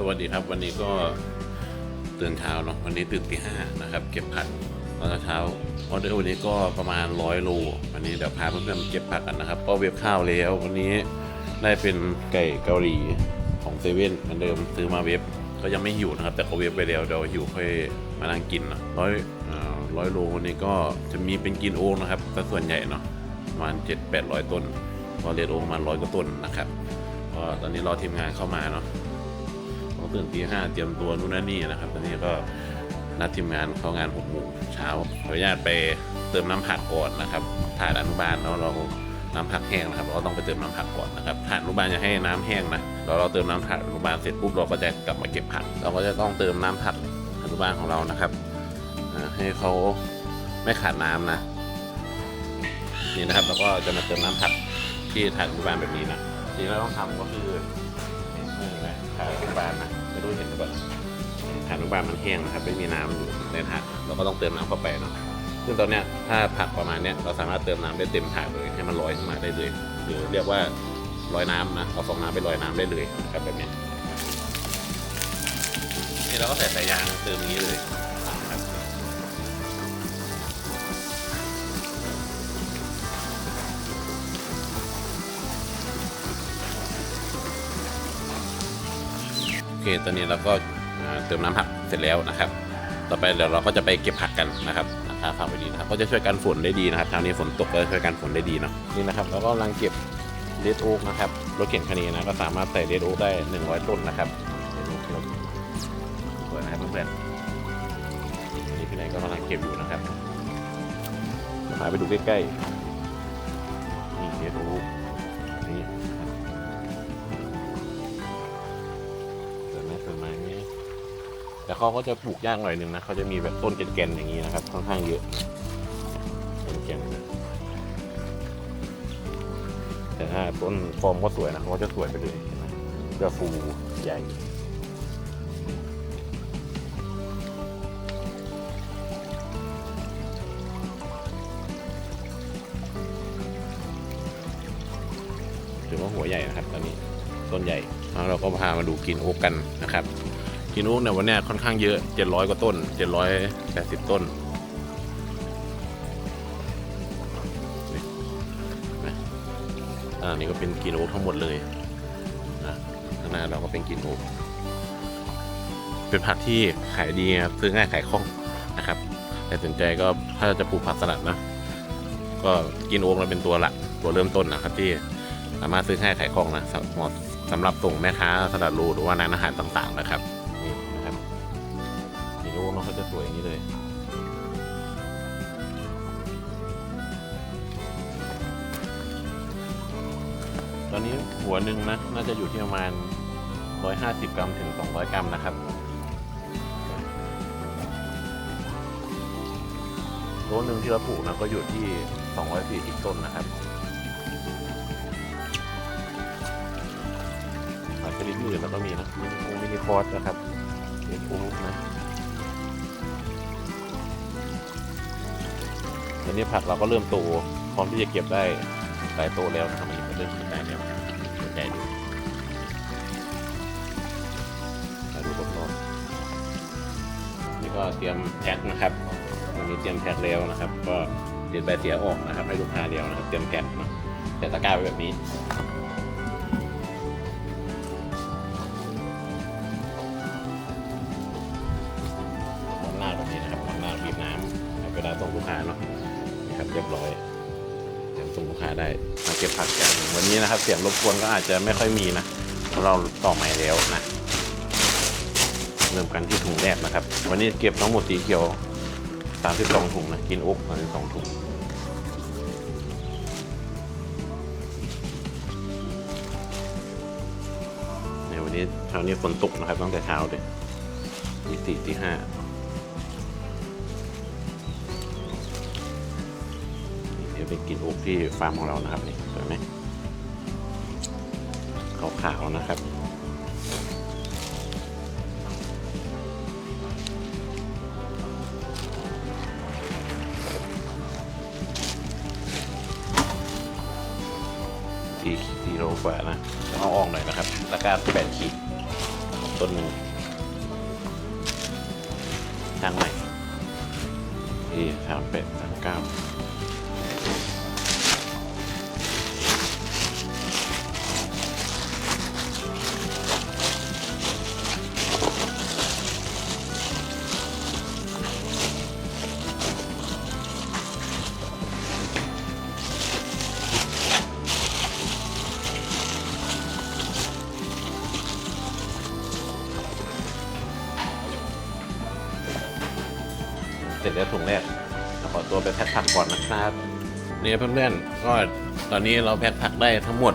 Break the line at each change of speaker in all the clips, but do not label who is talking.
สวัสดีครับ วันนี้ก็ตื่นเช้าเนาะวันนี้ตื่นตีห้านะครับ เก็บผักตอนเช้าออเดอร์วันนี้ก็ประมาณร้อยโลวันนี้เดี๋ยวพาเพื่อนๆเก็บผักกันนะครับก็เว็บข้าวแล้ววันนี้ได้เป็นไก่เกาหลีของเซเว่นเหมือนเดิมซื้อมาเว็บก็ยังไม่หิวนะครับ แต่เขาเว็บไปแล้วเดี๋ยวหิวค่อยมานั่งกินนะร้อยร้อยโลวันนี้ก็จะมีเป็นกินโอ๊กนะครับแต่ส่วนใหญ่เนาะประมาณเจ็ดแปดร้อยต้นพอเรดโอ๊กประมาณร้อยกว่าต้นนะครับก็ตอนนี้รอทีมงานเข้ามาเนาะ ต้องตื่นตีห้าเตรียมตัวนู่นนั่นนี่นะครับตอนนี้ก็นัดทีมงานเข้างานหกโมงเช้าขออนุญาตไปเติมน้ำผักก่อนนะครับถ่านอนุบาลแล้วเราน้ำผักแห้งนะครับเราก็ต้องไปเติมน้ำผักก่อนนะครับถ่านอนุบาลจะให้น้ำแห้งนะแล้วเราเติมน้ำผักอนุบาลเสร็จปุ๊บเราก็จะกลับมาเก็บผัก เราก็จะต้องเติมน้ำผักอนุบาลของเรานะครับให้เขาไม่ขาดน้ำนะนี่นะครับเราก็จะมาเติมน้ำผักที่ถ่านอนุบาลแบบนี้นะสิ่งที่เราต้องทำก็คือ ถ่านอนุบาลนะไม่รู้เห็นหรือเปล่าถ่านอนุบาลมันแห้งนะครับไม่มีน้ำอยู่ในถาดเราก็ต้องเติมน้ำเข้าไปเนาะซึ่งตอนเนี้ยถ้าผักประมาณเนี้ยเราสามารถเติมน้ำได้เต็มถาดเลยให้มันลอยขึ้นมาได้เลย หรือเรียกว่าลอยน้ำนะเอาฟองน้ำไปลอยน้ำได้เลยนะครับแบบนี้นี่เราก็ใส่สายยางเติมนี้เลย ตอนนี้เราก็เติมน้ำผักเสร็จแล้วนะครับ ต่อไปเดี๋ยวเราก็จะไปเก็บผักกันนะครับราคาฝากไว้ดีนะครับ ก็จะช่วยกันฝนได้ดีนะครับทางนี้ฝนตกก็ช่วยกันฝนได้ดีเนาะ นี่นะครับเราก็กำลังเก็บเดดโอ๊กนะครับ รถเข็นคันนี้นะก็สามารถใส่เดดโอ๊กได้ 100 ต้นนะครับเดดโอ๊กที่เราสวยนะครับเพื่อนๆนี่พี่ไหนก็กำลังเก็บอยู่นะครับพาไปดูใกล้ๆ นี่เดดโอ๊ก แต่เขาก็จะปลูกยากหน่อยหนึ่งนะเขาจะมีแบบต้นแกนๆอย่างนี้นะครับ ค่อนข้างเยอะแกนๆนแต่ถ้าต้นฟอร์มก็สวยนะเขาก็จะสวยไปเลยเห็นไหมจะฟูใหญ่ถือว่าหัวใหญ่นะครับตอนนี้ต้นใหญ่แล้วเราก็พามาดูกินโอ๊กกันนะครับ กินโอ๊กเนี่ยวันนี้ค่อนข้างเยอะ 700 กว่าต้น 780 ต้นนี่เห็นนี่ก็เป็นกินโอ๊กทั้งหมดเลยนะข้างหน้าเราก็เป็นกินโอ๊กเป็นผักที่ขายดีครับซื้อง่ายขายคล่องนะครับ แต่สนใจก็ถ้าจะปลูกผักสลัดนะ ก็กินโอ๊กเราเป็นตัวหลักตัวเริ่มต้นนะครับที่สามารถซื้อง่ายขายคล่องนะสำเหมาะสำหรับส่งแม่ค้าสลัดรูหรือว่าร้านอาหารต่างๆนะครับ นี่ดูมันก็จะสวยอย่างนี้เลยตอนนี้หัวหนึ่งนะ น่าจะอยู่ที่ประมาณ 150 กรัมถึง 200 กรัมนะครับ โลหนึ่งที่เราปลูกนะก็อยู่ที่ 240 ต้นนะครับผักชนิดอื่นแล้วก็มีนะมินิโอมินิคอร์สนะครับเรดอูนะ อนนี้ผักเราก็เริ่มโตพร้อมที่จะเก็บได้หลายโตแล้วนะครับอันนี้ก็เริ่มกินได้แล้วสนใจดูมาดูรอบๆนี่ก็เตรียมแพ็คนะครับวันนี้เตรียมแพ็คแล้วนะครับ ก็เด็ดใบเสียออกนะครับ ให้ลูกค้าเดียวนะครับ เตรียมแพ็คเนาะแต่ตะกร้าไว้แบบนี้ ได้มาเก็บผักกันวันนี้นะครับ เสียงรบกวนก็อาจจะไม่ค่อยมีนะเพราะเราต่อใหม่แล้วนะเริ่มกันที่ถุงแรกนะครับ วันนี้เก็บทั้งหมดสีเขียว32ถุงนะกินอ๊ก32ถุงในวันนี้เช้านี้ฝนตกนะครับตั้งแต่เช้าเลยตีสี่ที่ห้า เดี๋ยวไปกินโอ๊กที่ฟาร์มของเรานะครับนี่เห็นไหมขาวๆนะครับสี่สี่โลกว่านะเอาออกหน่อยนะครับตะกร้าแปดขีดต้นหนึ่งช่างใหม่นี่สามแปดสามเก้า เสร็จแล้วถุงแรกเราขอตัวไปแพ็คผักก่อนนะครับนี่เพื่อนๆก็ตอนนี้เราแพ็คผักได้ทั้งหมด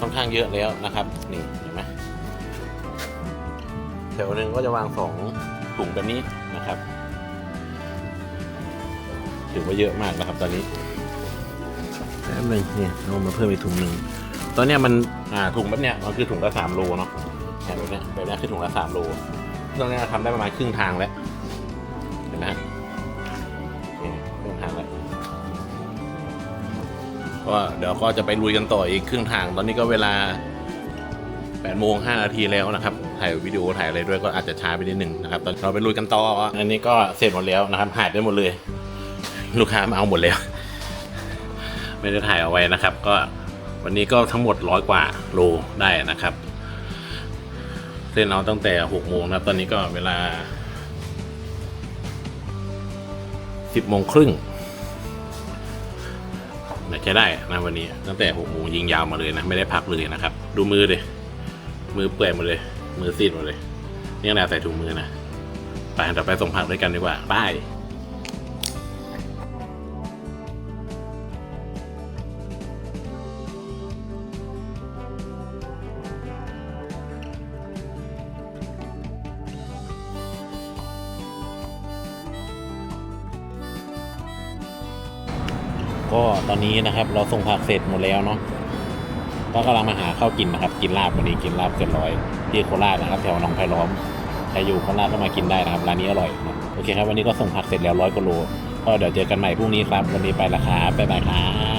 ค่อนข้างเยอะแล้วนะครับ นี่เห็นไหมแถวหนึ่งก็จะวางสองถุงแบบนี้นะครับถือว่าเยอะมากนะครับ ตอนนี้แป๊บหนึงเนี่ยเอามาเพิ่มอีกถุงหนึ่งตอนเนี้ยมันอ่าถุงแบบเนี้ยมันคือถุงละสามโลเนาะแบบเนี้ยแบบเนี้ยคือถุงละสามโลตอนเนี้ยทำได้ประมาณครึ่งทางแล้ว ก็เดี๋ยวก็จะไปลุยกันต่ออีกครึ่งทาง ตอนนี้ก็เวลา8โมง5นาทีแล้วนะครับ ถ่ายวิดีโอถ่ายอะไรด้วยก็อาจจะช้าไปนิดหนึ่งนะครับ ตอนเราไปลุยกันต่อ อันนี้ก็เสร็จหมดแล้วนะครับหายได้หมดเลย ลูกค้ามาเอาหมดแล้ว ไม่ได้ถ่ายเอาไว้นะครับ ก็วันนี้ก็ทั้งหมดร้อยกว่าโลได้นะครับ เส้นเอาตั้งแต่6โมงนะครับ ตอนนี้ก็เวลาสิบโมงครึ่ง น่าจะได้นะวันนี้ ตั้งแต่หกโมงยิงยาวมาเลยนะ ไม่ได้พักเลยนะครับ ดูมือเลยมือเปื่อยหมดเลย มือซีดหมดเลย นี่ขนาดใส่ถุงมือนะ ไปเดี๋ยวไปส่งผักด้วยกันดีกว่าบาย ก็ตอนนี้นะครับ เราส่งผักเสร็จหมดแล้วเนาะก็กำลังมาหาข้าวกินนะครับ กินลาบวันนี้กินลาบเกินร้อยที่โคราชนะครับ แถวหนองไผ่ล้อมใครอยู่โคราชก็มากินได้นะครับร้านนี้อร่อยนะโอเคครับวันนี้ก็ส่งผักเสร็จแล้วร้อยกิโลก็เดี๋ยวเจอกันใหม่พรุ่งนี้ครับวันนี้ไปละครับบ๊ายบายครับ